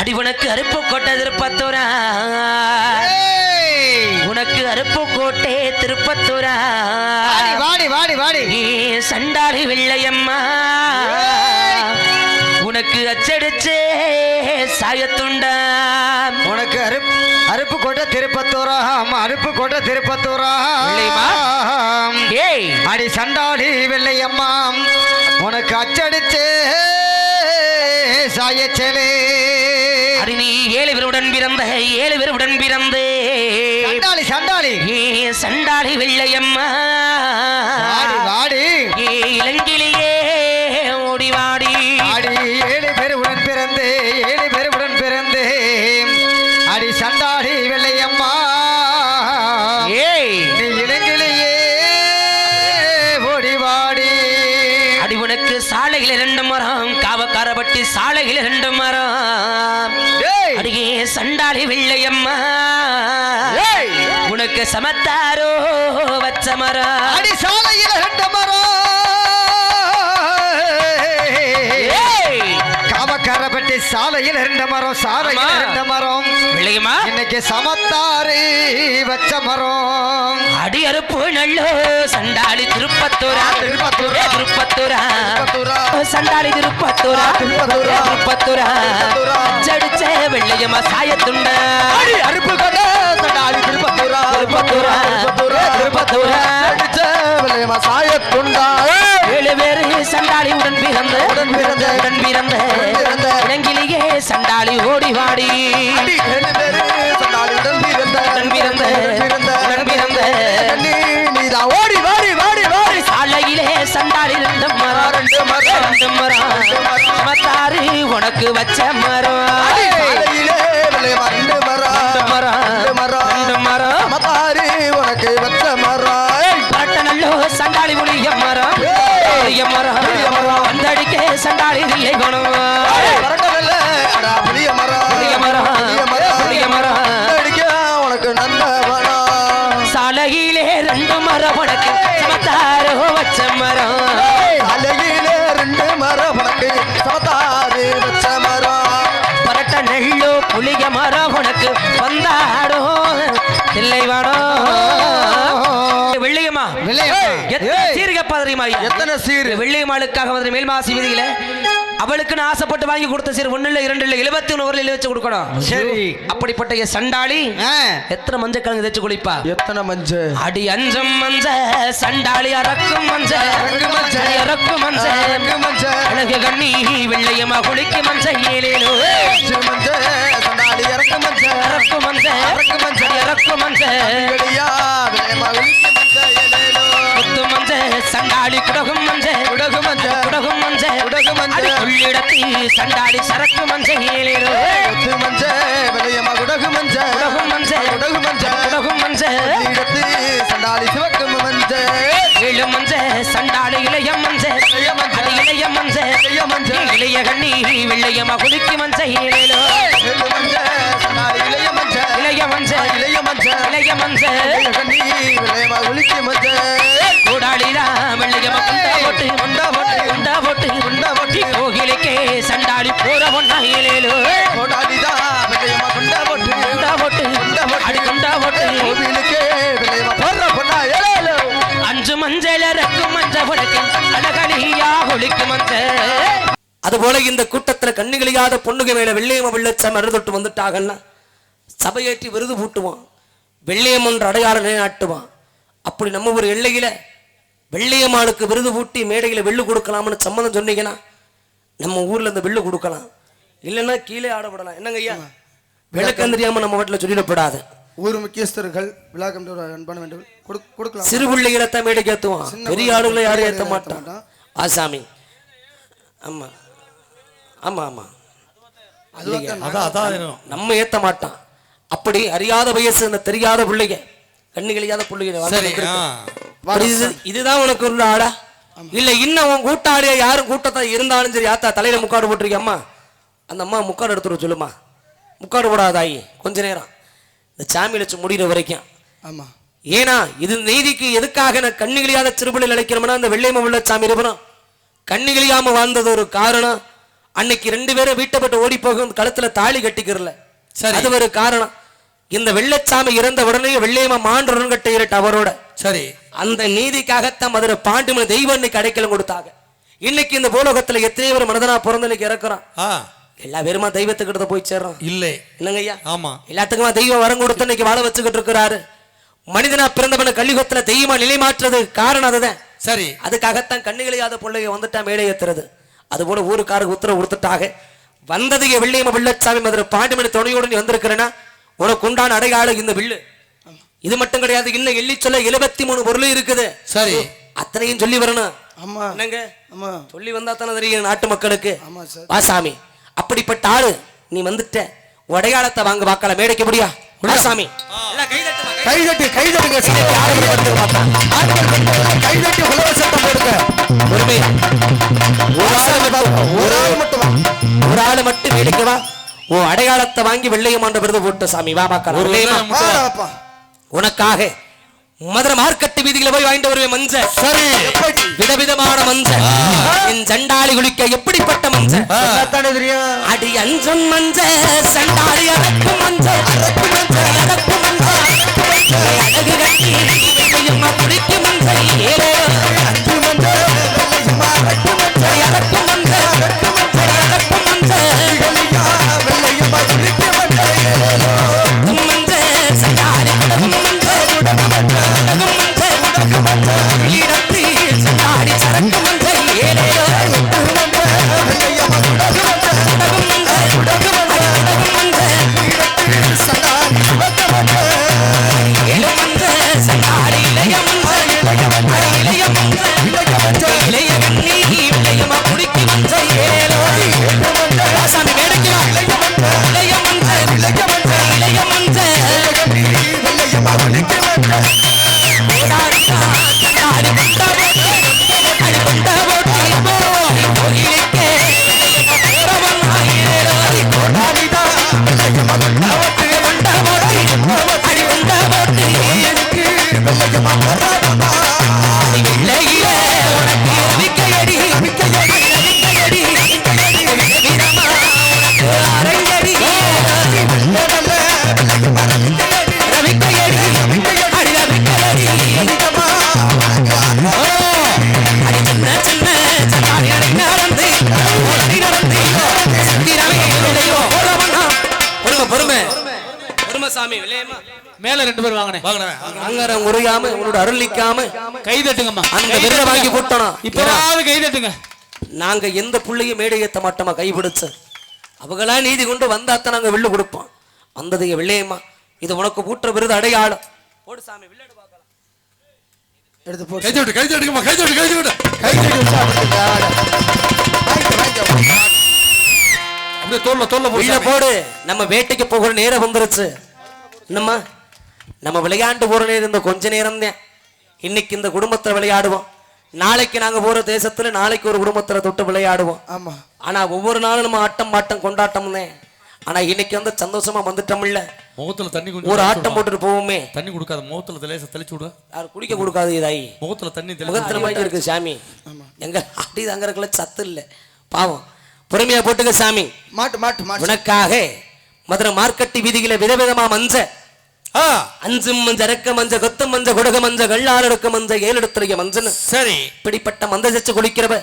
அடி உனக்கு அருப்பு கோட்டை திருப்பத்தூரா? உனக்கு அருப்பு கோட்டை திருப்பத்தூரா? வாடி வாடி வாடி சண்டாளி வெள்ளையம்மா உனக்கு அச்சடிச்சே சாயத்துண்டா. உனக்கு அருப்பு அருப்பு கோட்டை திருப்பத்தூராம் அருப்பு கோட்டை திருப்பத்தூராம் வெள்ளையம்மா? ஏய்! அடி சண்டாடி வெள்ளையம்மா உனக்கு அச்சடிச்சு சாயச்சலே. அடி நீ ஏழு பேருடன் பிறந்த ஏழு பேருடன் பிறந்து. சண்டாளி சண்டாளி. சண்டாளி வெள்ளையம்மா. சமத்தாரோ வச்சமரா? சாலையில் ரெண்டு மரம் சாலையில். ரெண்டு மரம் வெள்ளையம்மா இன்னைக்கு சமத்தாரு வச்ச மரம் அடி அறுப்பு நல்லோ சண்டாளி திருப்பத்தூரா திருப்பத்தூரா. திருப்பத்தூரா. சண்டாளி திருப்பத்தூரா திருப்பத்தூரா. திருப்பத்தூரா. ஜடிச்ச வெள்ளையம்மா சாயத்துண்ட அடி அருப்பு கொண்ட சண்டாளி திருப்பத்தூரா திருப்பத்தூரா. திருப்பத்தூரா. அடிச்ச வெள்ளையம்மா சாயத்துண்டா ஏழு பேரு சண்டாளி உடன் பிறந்த உடன் பிறந்த. உடன் பிறந்த சண்டாளி ஓடி வாடி ஓடி வாடி வாடி வாடி. சாலையிலே சண்டாளி ரெண்டு மரம். ரெண்டு மரம். ரெண்டு மரம். ரெண்டு மரம். சமத்தாரு உனக்கு வச்ச மரம். மரம் உனக்கு வந்தாடோ. இல்லை வாடோ வெள்ளையம்மா. எத்தனை ஏய். சீர்க பாதிரிமா. எத்தனை சீரு? வெள்ளையம்மாளுக்காக வந்து மேல்மாசி வீதியில அவளுக்குன்னு ஆசைப்பட்டு வாங்கி கொடுத்த சீர் ஒண்ணு இல்ல இரண்டு இல்ல எழுபத்தி ஊர்ல வச்சு கொடுக்கணும். சரி. அப்படிப்பட்ட என் சண்டாளி எத்தனை மஞ்சள் கிழங்கு தேச்சு குளிப்பா? எத்தனை மஞ்ச? அடி அஞ்சம் மஞ்ச சண்டாளி அரக்கும் மஞ்ச. அரக்கும் மஞ்ச. அழகு கண்ணி வெள்ளையம்மா குளிக்கு மஞ்ச. ஏழேலோ இறக்கு மஞ்ச அரக்கு மஞ்ச அரக்கு மஞ்ச. அடி அரக்கு மஞ்ச. வெளியா விளையமா உளிக்கு மஞ்ச ஏலேலோ. முத்து மஞ்ச சண்டாளி குடகும் மஞ்ச. குடகு மஞ்ச. குடகும் மஞ்ச. குடகு மஞ்ச. அடி கொள்ளிடத்தி சண்டாளி சரக்கு மஞ்ச ஏழேலோ முத்து மஞ்ச விளையமா குடகு மஞ்ச. குடகும் மஞ்ச. குடகு மஞ்ச. குடகும் மஞ்ச. இடத்து சண்டாளி சிவக்கு மஞ்ச. ஏழு மஞ்ச சண்டாளி இளைய மஞ்ச. இளைய கண்ணி வெள்ளைய மகுளிக்கு மஞ்ச ஏழேலோ அதுபோல இந்த கூட்டத்துல கண்ணுகளியாத பொண்ணுக மேல வெள்ளையம்ம வெள்ளச்சம் அறுதொட்டு வந்துட்டாங்கன்னா சபையேற்றி விருது பூட்டுவான். வெள்ளையம் ஒன்று அடையாளம் நிலைநாட்டுவான். அப்படி நம்ம ஒரு எல்லையில வெள்ளையம்மாளுக்கு விருது பூட்டி மேடையில வெள்ளு கொடுக்கலாம்னு சம்மதம் சொன்னீங்கன்னா நம்ம ஊர்ல இந்த வெள்ளு கொடுக்கலாம். இல்லைன்னா கீழே ஆடப்படலாம். என்னங்க ஐயா? விளக்கம். தெரியாம நம்ம வீட்டுல சொல்லிடப்படாது. ஊர் முக்கியஸ்தர்கள் விழா கமிட்டி அன்பான வேண்டும் கொடு- கொடுக்கலாம். சிறு பிள்ளைகளை தான் மேடைக்கு சின்ன பெரிய ஆளுங்களை யாரும் ஏத்த ஏத்த மாட்டான். ஆசாமி ஆமா. ஆமா ஆமா. இல்லைங்க. அதான் அதான். நம்ம ஏத்த மாட்டான். அப்படி அறியாத வயசு இந்த தெரியாத பிள்ளைங்க. கண்ணு கழியாத பிள்ளைங்க இதுதான் உனக்கு ஒரு ஆடா இல்ல இன்னும் உன் கூட்டாளியா யாரும் கூட்டத்தா இருந்தாலும் சரி ஆத்தா தலையில முக்காடு போட்டிருக்கிய அம்மா. அந்த அம்மா முக்காடு எடுத்துட சொல்லுமா. முக்காடு போடாத தாயி. கொஞ்ச நேரம். இந்த சாமி லட்சம் முடிகிற வரைக்கும். ஆமா. ஏன்னா இது நீதிக்கு எதுக்காக நான் கண்ணிகளியாத சிறுபிள்ளை அழைக்கிறோம்னா அந்த வெள்ளை உள்ள சாமி இருப்பணும் கண்ணிகளியாம வாழ்ந்தது ஒரு காரணம். அன்னைக்கு ரெண்டு பேரும் வீட்டை விட்டு ஓடி போகும் கழுத்துல தாலி கட்டிக்கிறல. சரி. அது ஒரு காரணம். இந்த வெள்ளச்சாமி இறந்த உடனே வெள்ளையம்மா மாண்டவன் கட்ட இருட்டு அவரோட. சரி. அந்த நீதிக்காகத்தான் மதுரை பாண்டிமன் தெய்வம் இன்னைக்கு அடைக்கலம் கொடுத்தாங்க. இன்னைக்கு இந்த பூலோகத்துல எத்தனை பேர் மனிதனா பிறந்து இன்னைக்கு இறக்குறான். எல்லா பேருமா தெய்வத்துக்கிட்ட போய் சேர்றோம். இல்லை. என்னங்க ஐயா? ஆமா. எல்லாத்துக்குமா தெய்வம் வரம் கொடுத்து இன்னைக்கு வாழ வச்சுக்கிட்டு இருக்கிறாரு. மனிதனா பிறந்தவன கலியுகத்துல தெய்வமா நிலை மாற்றுறது காரணம் அதுதான். சரி. அதுக்காகத்தான் கண்ணுகளியாத பிள்ளைங்க வந்துட்டா மேடை ஏத்துறது. அது போல ஊருக்காருக்கு உத்தரவு கொடுத்துட்டாங்க. வந்ததுக்கு வெள்ளையம்ம வெள்ளச்சாமி மதுரை. பாண்டிமணி துணையோடு நீ வந்திருக்கிறேன்னா உனக்கு உண்டான அடையாளம் இந்த வில்லு. இது மட்டும் கிடையாது இன்னும் எள்ளி சொல்ல எழுபத்தி மூணு பொருளும் இருக்குது. சரி. அத்தனையும் சொல்லி வரணும். ஆமா. என்னங்க? ஆமா. சொல்லி வந்தா தானே தெரியும் நாட்டு மக்களுக்கு. ஆமா சார். வாசாமி அப்படிப்பட்ட ஆளு நீ வந்துட்ட. உடையாளத்தை வாங்க பார்க்கலாம் மேடைக்க முடியா? வாசாமி. எல்லாம் கை தட்டுமா, கை கை தட்டி கை தட்டுங்க சாமி ஆளுங்க வந்து பார்க்கலாம். கை தட்டி உலக சத்தம் போடுங்க. பொறுமையா. ஒரு ஆள் ஒரு ஆள் மட்டும் வா. ஒரு ஆளு மட்டும் வேடிக்கை வா. ஓ அடையாளத்தை வாங்கி வெள்ளையமாண்ட விருது போட்டு சாமி வா பார்க்கலாம் வெள்ளையம்மா, வாடா அப்பா. உனக்காக மதுரை மார்க்கெட்டு வீதியில போய் வாங்கிட்டு வருவேன் மஞ்ச. சரி? விதவிதமான மஞ்ச. என் சண்டாளி குளிக்க எப்படிப்பட்ட மஞ்ச? அடி அஞ்சன் மஞ்ச சண்டாளி அடக்கு மஞ்ச அடக்கு மஞ்ச. அங்கரம் உரையாம உன்னோட அருள் நிக்காம கை தட்டுங்கம்மா அந்த கை விருதை தட்டுங்க. வாங்கி போட்டோம் இப்பவாவது கை தட்டுங்க நாங்க எந்த புள்ளையும் மேடை ஏத்த மாட்டோமா கைப்பிடிச்சு அவங்களா நீதி கொண்டு வந்தாத்தான் நாங்க வில்லு கொடுப்போம். வந்தது இங்க வெள்ளையம்மா இது உனக்கு ஊற்ற விருது அடையாளம். போடு சாமி வில்லடு பார்க்கலாம். எடுத்து போ கை தட்டு கை தட்டுங்கம்மா கை தட்டு கை தட்டு கை தட்டி உற்சாகப்படுத்துங்க. வாங்கிக்க, வாங்கிக்க. அப்படியே தோல்ல தோல்ல போடு நம்ம வேட்டைக்கு போகிற நேரம் வந்துருச்சு. என்னம்மா? நம்ம விளையாண்டு போற நேரம் இந்த கொஞ்ச நேரம் தான் இன்னைக்கு இந்த குடும்பத்துல விளையாடுவோம். நாளைக்கு நாங்க போற தேசத்துல நாளைக்கு ஒரு குடும்பத்துல தொட்டு விளையாடுவோம். ஆமா. ஆனா ஒவ்வொரு நாளும் நம்ம ஆட்டம் பாட்டம் கொண்டாட்டம் தான் ஆனா இன்னைக்கு வந்து சந்தோஷமா வந்துட்டோம் இல்ல முகத்துல தண்ணி ஒரு ஆட்டம் போட்டுட்டு போவோமே. தண்ணி கொடுக்காத முகத்துல லேசா தெளிச்சு விடு. யார் குடிக்க கொடுக்காது இதாயி. முகத்துல தண்ணி முகத்துல மாதிரி இருக்கு சாமி. எங்க அடி தங்கறதுக்குள்ள சத்து இல்ல. பாவம். பொறுமையா போட்டுக்க சாமி. மாட்டு மாட்டு மாட்டு. உனக்காக மதுரை மார்க்கெட்டு வீதியில விதவிதமா மஞ்ச ஆ. அஞ்சு மஞ்ச மஞ்ச கொத்து மஞ்ச குடக மஞ்ச கள்ளாறு எடுக்க மஞ்ச ஏழு எடுத்துறைய மஞ்சன்னு சரி. இப்படிப்பட்ட மந்த சச்சு குளிக்கிறவ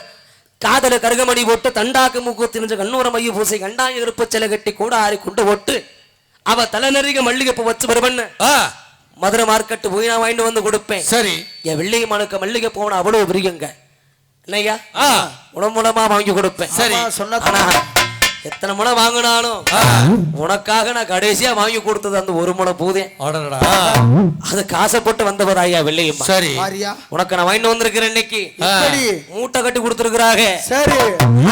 காதல கருகமணி போட்டு தண்டாக்கு மூக்கு திணிஞ்ச கண்ணூர மைய பூசை கண்டாய இருப்பு சிலை கட்டி கூட ஆறி கொண்டு போட்டு அவ தலை நெறிக மல்லிகைப்பூ வச்சு வருவன்னு. ஆ. மதுரை மார்க்கெட்டு போய் நான் வாங்கிட்டு வந்து கொடுப்பேன். சரி. என் வெள்ளியம்மனுக்கு மல்லிகை போன அவ்வளவு பிரியுங்க உணவு மூலமா வாங்கி கொடுப்பேன். சரி. சொன்னா எத்தனை முளை வாங்கினாலும் உனக்காக நான் கடைசியா வாங்கி கொடுத்தது அந்த ஒரு முளை பூதே. ஆடடா அது காசை போட்டு வந்தவர் ஐயா வெள்ளையம்மா. சரி. உனக்கு நான் வாங்கிட்டு வந்திருக்கிறேன் இன்னைக்கு. மூட்டை கட்டி கொடுத்துருக்குறாங்க சரி.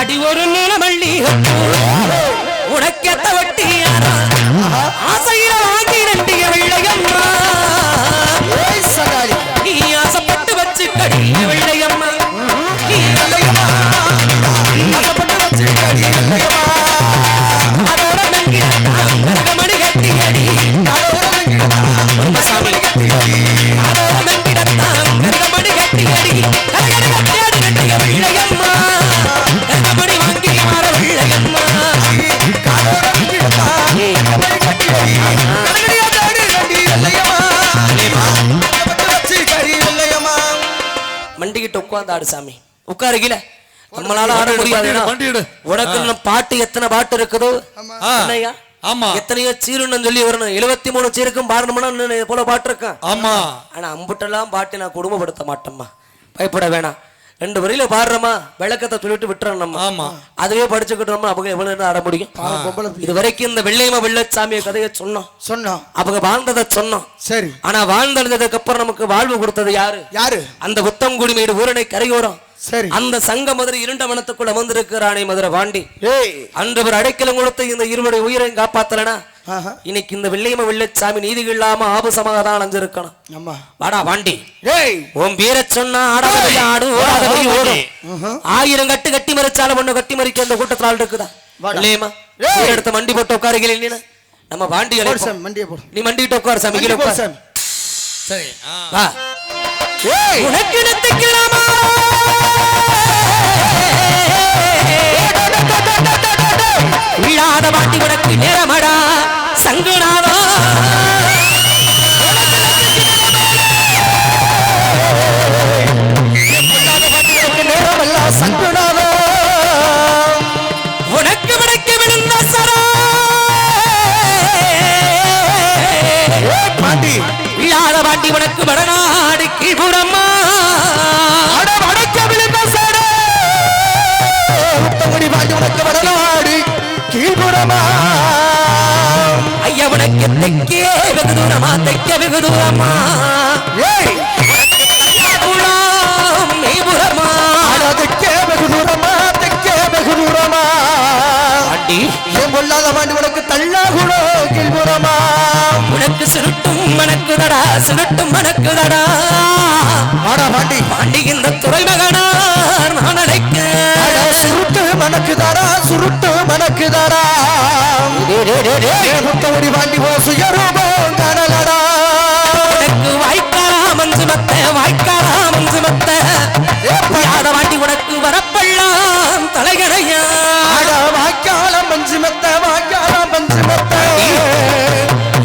அடி ஒரு நில மல்லிகை உனக்கெத்த வட்டி ஆசையில வாங்கி நண்டிய வெள்ளையம்மா. ஆடு சாமி. உட்காரு கீழே. நம்மளால ஆட முடியாது. வண்டி எடு. உனக்கு பாட்டு எத்தனை பாட்டு இருக்குதோ? ஆமா. எத்தனையோ சீருன்னு சொல்லி வரணும். எழுபத்தி மூணு சீருக்கும் பாடணும்னா போல பாட்டு இருக்கான் ஆமா. ஆனா அம்புட்டெல்லாம் பாட்டு நான் குடும்பப்படுத்த மாட்டோம்மா. பயப்பட வேணாம். ரெண்டு வரியில பாடுறோமா? விளக்கத்தை சொல்லிட்டு விட்டுறோம் நம்ம. ஆமா. அதுவே படிச்சுக்கிட்டோம்னா அவங்க எவ்வளவு நேரம் ஆட முடியும்? இது வரைக்கும் இந்த வெள்ளையம வெள்ளச்சாமிய கதையை சொன்னோம். சொன்னோம். அவங்க வாழ்ந்ததை சொன்னோம். சரி. ஆனா வாழ்ந்ததுக்கு அப்புறம் நமக்கு வாழ்வு கொடுத்தது யாரு? யாரு? அந்த புத்தங்குடிமேடு ஊரணை கரையோரம். சரி. அந்த சங்க மதுரை இருண்ட மனத்துக்குள்ள அமர்ந்திருக்கிறானே மதுரை பாண்டி ஏய். அன்று ஒரு அடைக்கலம் கொடுத்து இந்த இருவருடைய உயிரை காப்பாத்தலனா? இன்னைக்கு இந்த வெள்ளையம வெள்ளச்சாமி நீதி இல்லாம ஆபசமாக தான் அலைஞ்சிருக்கணும் ஆமா வாடா ஏய். உன் வீர சொன்னா ஆடாதபடி ஆடு ஓடாதபடி ஓடும். ஆயிரம் கட்டு கட்டி மறிச்சாலும் ஒண்ணு கட்டி மறிக்க அந்த கூட்டத்தில் ஆள் இருக்குதா ஏய். எடுத்து மண்டி போட்டு உட்காருகிறேன் இல்லையா நம்ம. சாமி மண்டியை போடு. நீ மண்டிட்டு உட்கார் சாமி கீழே மண்டி உட்கார். சாமி. சரி. வா. உனக்கு விழாத பாட்டி உனக்கு நேரமடா. சங்குநாதா தெக்கே வெகு தூரமா தெக்க வெகு தூரமா உனக்கு தள்ளாகுடோ கீழ்புறமா உனக்கு சுருட்டும் மணக்குதடா சுருட்டும் மணக்குதடா பாண்டி பாண்டி இந்த நான் அழைக்க சுருட்டு மணக்குதாரா சுருட்டு மணக்குதாரா ஏன் முத்தங்குடி பாண்டி ஓ சுயரூபம் காணலடா உனக்கு வாய்க்காலா மஞ்சு மத்த வாய்க்காலா மஞ்சு மத்த. யாத வாண்டி உனக்கு வரப்பெல்லாம் தலைகணையா? அட வாய்க்காலம் பஞ்சு மெத்த வாய்க்காலம் பஞ்சு மெத்த.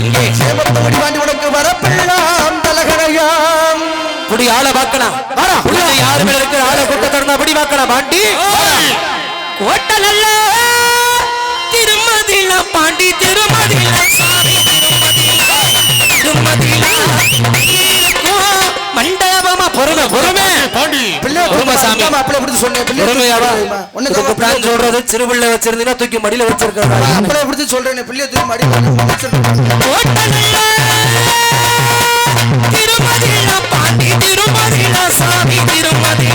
இங்கே. சேமத்தங்குடி பாண்டி உனக்கு வரப்பெல்லாம் தலகணையாம் குடி ஆளை பார்க்கலாம். யாரு மேல இருக்கிற ஆளை கூட்ட திறந்தா அப்படி பார்க்கலாம் பாண்டி. கோட்டை நல்ல. திருமதில பாண்டி திருமதில சாமி திருமதில இருக்கும் மண்டபமா பொறுமை பொறுமை. பாண்டி பிள்ளை பொறுமை சாமி. அப்படி எப்படி சொன்னேன் பிள்ளை பொறுமையாவா ஒண்ணு இதுக்கு பிளான் சொல்றது சிறுபிள்ளை வச்சிருந்தீங்கன்னா தூக்கி மடியில வச்சிருக்காங்க அப்படி எப்படி சொல்றேன் பிள்ளைய தூக்கி. திருமதில பாண்டி திருமதில சாமி திருமதில.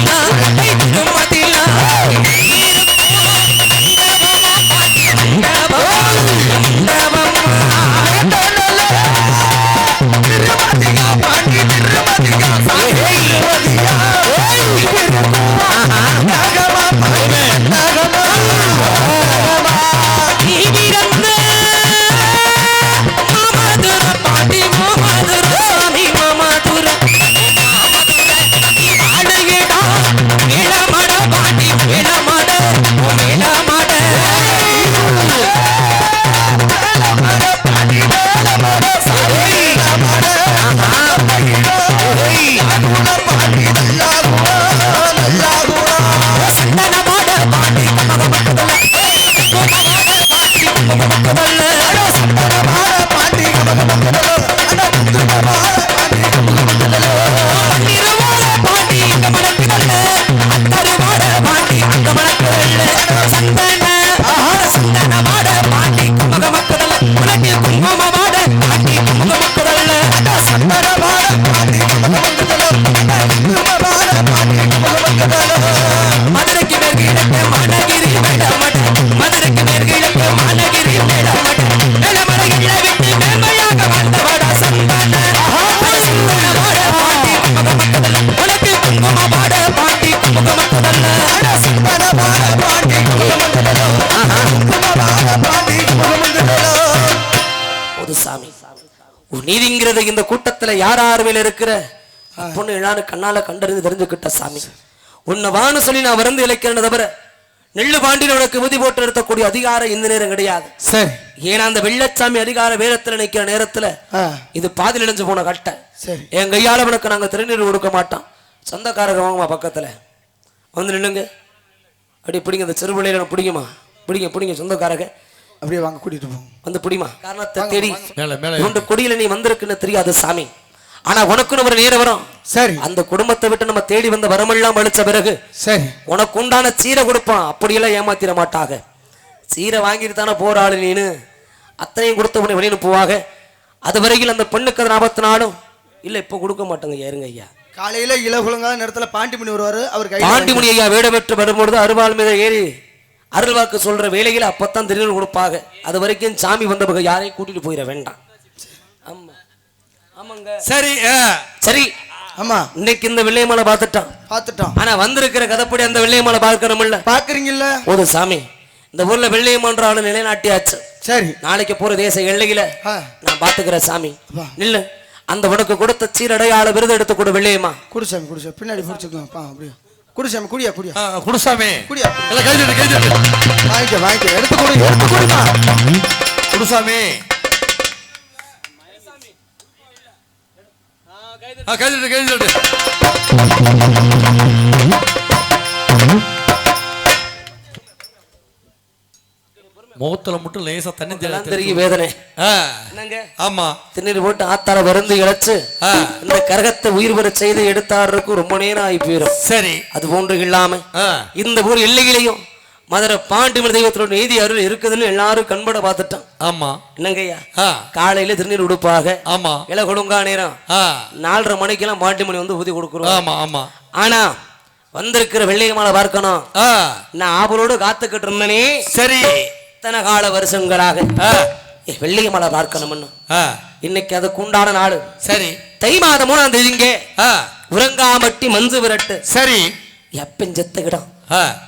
கூட்டத்துல யார் ஆர்வையில் இருக்கிற? பொண்ணு இழான்னு கண்ணால கண்டறிந்து தெரிஞ்சுக்கிட்ட சாமி. உன்னை வான்னு சொல்லி நான் வந்து இழைக்கிறேன் தவிர நெல்லு பாண்டியில் உனக்கு விதி போட்டு நிறுத்தக்கூடிய அதிகாரம் இந்த நேரம் கிடையாது. சரி. ஏன்னா அந்த வெள்ளச்சாமி அதிகார வேதத்துல நிக்கிற நேரத்துல இது பாதியில் இணைஞ்சு போன கட்டை. சரி. என் கையால உனக்கு நாங்க திருநீர் கொடுக்க மாட்டோம். சொந்தக்காரங்க வாங்கம்மா பக்கத்துல. வந்து நில்லுங்க. அப்படி பிடிங்க அந்த சிறுபிள்ளையில பிடிக்குமா? பிடிங்க பிடிங்க சொந்தக்காரங்க அப்படியே வாங்க கூட்டிட்டு போங்க. வந்து பிடிமா. காரணத்தை தேடி. இவன் கொடியில நீ வந்திருக்குன்னு தெரியாது சாமி. ஆனா உனக்குன்னு ஒரு நேரம் வரும். சரி. அந்த குடும்பத்தை விட்டு நம்ம தேடி வந்த வரமெல்லாம் அழிச்ச பிறகு சரி. உனக்கு உண்டான சீரை கொடுப்பான். அப்படியெல்லாம் ஏமாத்திர மாட்டாங்க சீரை வாங்கிட்டு தானே போற ஆளு நீனு. அத்தனையும் கொடுத்த உடனே வெளியே போவாங்க அது வரையில் அந்த பெண்ணுக்கு அது நாற்பத்தி நாளும் இல்ல இப்ப கொடுக்க மாட்டாங்க ஏறுங்க ஐயா. காலையில இளகுலங்காத நேரத்துல பாண்டிமணி வருவாரு. அவர் கை பாண்டிமுனி ஐயா வேட பெற்று வரும்பொழுது அருவாள் மீது ஏறி அருள்வாக்கு சொல்ற வேலையில அப்பத்தான் திருநீர் கொடுப்பாங்க. அது வரைக்கும் சாமி வந்த பிறகு யாரையும் கூட்டிட்டு போயிட வேண்டாம். ஆமா. ஆமாங்க. சரி ஆ. சரி. ஆமா. இன்னைக்கு இந்த வெள்ளையமலை பார்த்துட்டான். பாத்துட்டோம் ஆனா வந்திருக்கிற கதைப்படி அந்த வெள்ளையமலை பார்க்கணும்ல பாக்குறீங்கல்ல போது சாமி இந்த ஊர்ல வெள்ளையமன்ற ஆளு நிலைநாட்டியாச்சு. சரி. நாளைக்கு போற தேச எல்லையில ஆ. நான் பாத்துக்கிறேன் சாமி. நில்லு. அந்த உனக்கு கொடுத்த சீரடையாள விருது எடுத்து கொடு வெள்ளையம்மா. குடிசாமி குடிசா பின்னாடி பிடிச்சிக்கலாம். பா அப்படியே. குடிசாமி குடியா குடியா. குடுசாமி. குடியா. எல்லாம் கை தட்டு கை தட்டு. வாங்கிக்க வாங்கிக்க. எடுத்து கொடு எடுத்து கொடுமா. குடுசாமி. கை தட்டு கை தட்டு முகத்துல மட்டும் லேசா தண்ணி தெரியும் வேதனை. ஆமா. திண்ணீர் போட்டு ஆத்தார வருந்து இழைச்சு. இந்த கரகத்தை உயிர் பெற செய்து எடுத்தாருக்கு ரொம்ப நேரம் ஆகி போயிடும் சரி. அது போன்று இல்லாம இந்த ஊர் எல்லையிலையும் மதுரை பாண்டிமலை தெய்வத்தோட நீதி அருள் இருக்குதுன்னு எல்லாரும் கண்பட பார்த்துட்டான் ஆமா. என்னங்கய்யா? காலையில திருநீர் உடுப்பாக ஆமா. இலை கொடுங்கா நேரம். நாலரை மணிக்கெல்லாம் பாண்டிமணி வந்து ஊதி கொடுக்குறோம். ஆமா ஆமா. ஆனா வந்திருக்கிற வெள்ளையமாலை பார்க்கணும். ஆ, நான் ஆவலோடு காத்துக்கிட்டு இருந்தனே. சரி. இத்தனை கால வருஷங்களாக. ஆ, ஏ, வெள்ளையமாலை பார்க்கணும்னு இன்னைக்கு அதுக்கு உண்டான நாடு. சரி. தை மாதம் மூணாம் தேதிங்க ஆ, உறங்காமட்டி மஞ்சு விரட்டு. சரி. எப்பன் செத்துக்கிடும்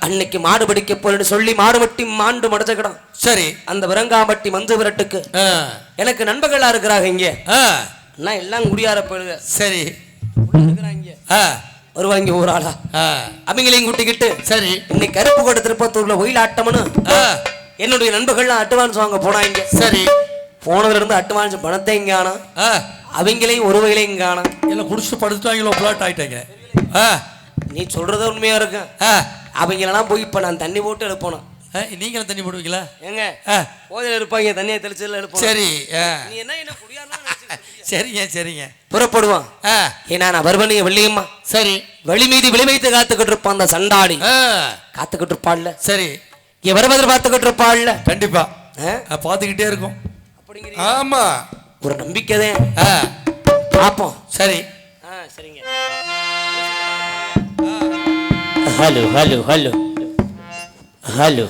அன்னைக்கு மாடு பிடிக்க போறேன்னு சொல்லி மாடு வெட்டி மாண்டு மடைச்சுக்கிடும் சரி. அந்த விரங்காமட்டி மஞ்சு விரட்டுக்கு. எனக்கு நண்பர்களா இருக்கிறாங்க இங்க. அண்ணா எல்லாம் குடியார போயிடுங்க. சரி. வருவாங்க ஒரு ஆளா அவங்களையும் கூட்டிக்கிட்டு. சரி. இன்னைக்கு கருப்பு கோட்டை திருப்பத்தூர்ல ஒயில் ஆட்டம்னு என்னுடைய நண்பர்கள்லாம் அட்வான்ஸ் வாங்க போனாங்க சரி. போனதுல இருந்து அட்வான்ஸ் பணத்தையும் காணும் அவங்களையும் ஒரு வகையிலையும் காணும் எல்லாம் குடிச்சு படுத்துட்டாங்களோ பிளாட் ஆயிட்டாங்க. ஆ, நீ சொல்றது உண்மையா இருக்கும். ஆ, அவங்களெல்லாம் போய் இப்ப நான் தண்ணி போட்டு எழுப்பணும் நீங்களும் தண்ணி போடுவீங்களா? ஏங்க. ஆ, போதையில இருப்பாங்க தண்ணியை தெளிச்சதுல எழுப்பணும் சரி நீ என்ன என்ன? சரிங்க சரிங்க. புறப்படுவான். ஆ, ஏன்னா நான் வருவனிய வெள்ளியம்மா. சரி. வெளி மீதி விளைவைத்து காத்துக்கிட்டு இருப்பான் அந்த சண்டாடி காத்துக்கிட்டு இருப்பாள்ல சரி. இங்க வருவதில் பார்த்துக்கிட்டு இருப்பாள்ல. கண்டிப்பா. பார்த்துக்கிட்டே இருக்கும். அப்படிங்கிறீங்க. ஆமா. ஒரு நம்பிக்கை தான். பார்ப்போம். சரி. சரிங்க. Hello hello. Hello hello.